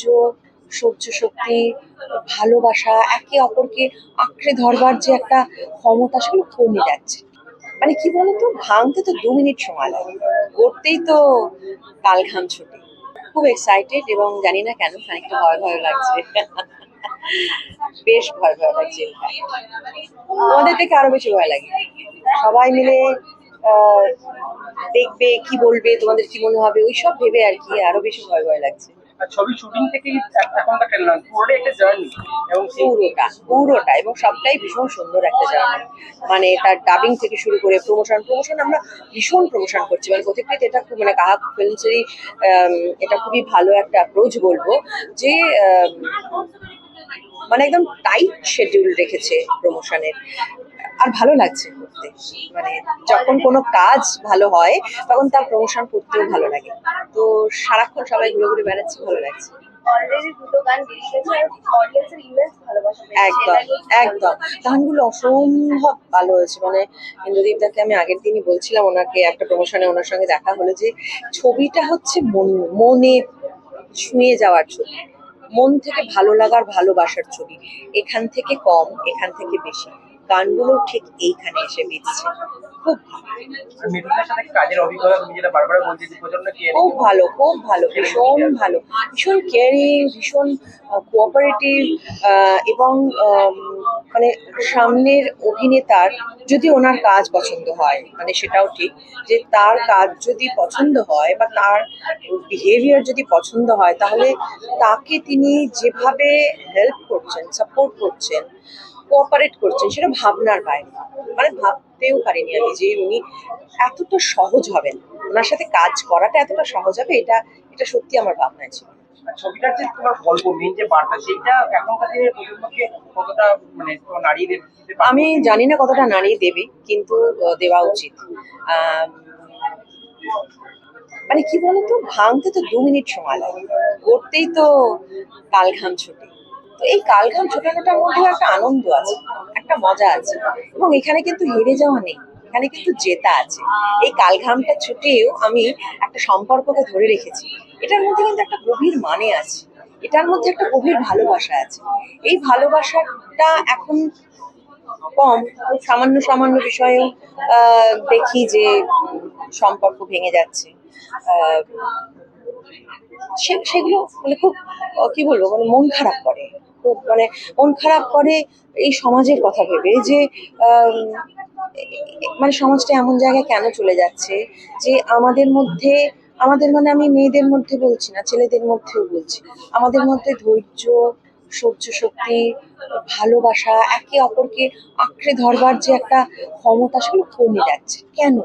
ধৈর্য, সহ্য শক্তি, ভালোবাসা, একে অপরকে আঁকড়ে ধরবার যে একটা ক্ষমতা সেগুলো কমে যাচ্ছে মানে কি বলতো? ভাঙতে তো দু মিনিট সময় লাগে। করতেই তো কাল ঘাম ছুটে। খুব এক্সাইটেড এবং জানি না কেন খানিকটা ভয় ভয় লাগছে। বেশ ভয় ভয় লাগছে আমাদের থেকে আরও বেশি ভয় লাগে। সবাই মিলে দেখবে, কি বলবে, তোমাদের কি মনে হবে, ওইসব ভেবে আর কি আরও বেশি ভয় ভয় লাগছে। ছবি শুটিং থেকেই এখনকার ট্রেন পুরোটাই একটা জার্নি এবং পুরোটা পুরোটা এবং সবটাই ভীষণ সুন্দর একটা জার্নি মানে তার ডাবিং থেকে শুরু করে প্রমোশন প্রমোশন আমরা ভীষণ প্রমোশন করছি। মানে প্রত্যেকটি এটা খুব মানে কাহাক ফিল্মসেরই এটা খুবই ভালো একটা অ্যাপ্রোচ বলব যে মানে একদম টাইট শিডিউল রেখেছে প্রমোশনের আর ভালো লাগছে। করতে মানে যখন কোনো কাজ ভালো হয় তখন তার প্রমোশন করতেও ভালো লাগে। তো সারাক্ষণ সবাই ঘুরে ঘুরে বেড়াচ্ছে ভালো লাগছে। একদম একদম। গানগুলো অসম্ভব ভালো হয়েছে। মানে ইন্দ্রদীপ দাকে আমি আগের দিনই বলছিলাম ওনাকে একটা প্রমোশনে ওনার সঙ্গে দেখা হলো যে ছবিটা হচ্ছে মনে ছুঁয়ে যাওয়ার ছবি। মন থেকে ভালো লাগার ভালোবাসার ছবি। এখান থেকে কম এখান থেকে বেশি। গানগুলো ঠিক এইখানে এসে বিঁধছে খুব খুব ভালো খুব ভালো ভীষণ ভালো। ভীষণ কেয়ারিং ভীষণ কোঅপারেটিভ এবং মানে সামনের অভিনেতার যদি ওনার কাজ পছন্দ হয় মানে সেটাও ঠিক যে তার কাজ যদি পছন্দ হয় বা তার বিহেভিয়ার যদি পছন্দ হয় তাহলে তাকে তিনি যেভাবে হেল্প করছেন সাপোর্ট করছেন কোঅপারেট করছেন সেটা ভাবনার বাইরে। মানে ভাবতেও পারিনি আমি যে উনি এতটা সহজ হবেন। ওনার সাথে কাজ করাটা এতটা সহজ হবে এটা এটা সত্যি আমার ভাবনায় ছিল। ছবিটার যে তোমার গল্প মেন যে বার্তা সেইটা এখনকার দিনের প্রজন্মকে কতটা মানে নাড়িয়ে দিতে আমি জানি না কতটা নারী দেবে কিন্তু দেওয়া উচিত। মানে কি বলতো? ভাঙতে তো দু মিনিট সময় লাগে। করতেই তো কাল ঘাম ছুটে। তো এই কাল ঘাম ছোটানোটার মধ্যে একটা আনন্দ আছে, একটা মজা আছে। এবং এখানে কিন্তু হেরে যাওয়া নেই, এখানে কিন্তু জেতা আছে। এই কাল ঘামটা ছুটেও আমি একটা সম্পর্ককে ধরে রেখেছি। এটার মধ্যে কিন্তু একটা গভীর মানে আছে, এটার মধ্যে একটা গভীর ভালোবাসা আছে। এই ভালোবাসাটা এখন কম, সামান্য সামান্য বিষয়েও দেখি যে সম্পর্ক ভেঙে যাচ্ছে। সেগুলো মানে খুব, কি বলব মানে মন খারাপ করে। মানে মন খারাপ করে এই সমাজের কথা ভেবে যে মানে সমাজটা এমন জায়গায় কেন চলে যাচ্ছে? যে আমাদের মধ্যে, আমাদের মানে আমি মেয়েদের মধ্যে বলছি না, ছেলেদের মধ্যেও বলছি। আমাদের মধ্যে ধৈর্য, সহ্য শক্তি, ভালোবাসা, একে অপরকে আঁকড়ে ধরবার যে একটা ক্ষমতা সেগুলো কমে যাচ্ছে। কেন?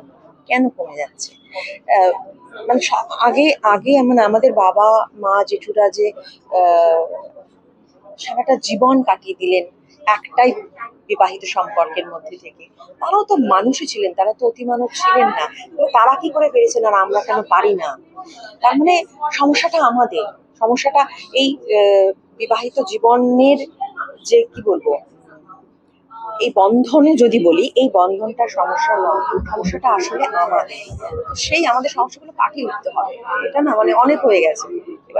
কেন কমে যাচ্ছে? মানে আগে আগে মানে আমাদের বাবা, মা, জেঠুরা যে সারাটা জীবন কাটিয়ে দিলেন একটাই বিবাহিত সম্পর্কের মধ্যে থেকে। তারাও তো মানুষই ছিলেন, তারা তো অতিমানব ছিলেন না। তারা কি করে পেরেছেন আর আমরা কেন পারি না? তার মানে সমস্যাটা আমাদের। সমস্যাটা এই বিবাহিত জীবনের যে কি বলব, এই বন্ধনে যদি বলি, এই বন্ধনটার সমস্যা সমস্যাটা আসলে আমাদের। সেই আমাদের সমস্যাগুলো কাটিয়ে উঠতে হবে। এটা না মানে অনেক হয়ে গেছে।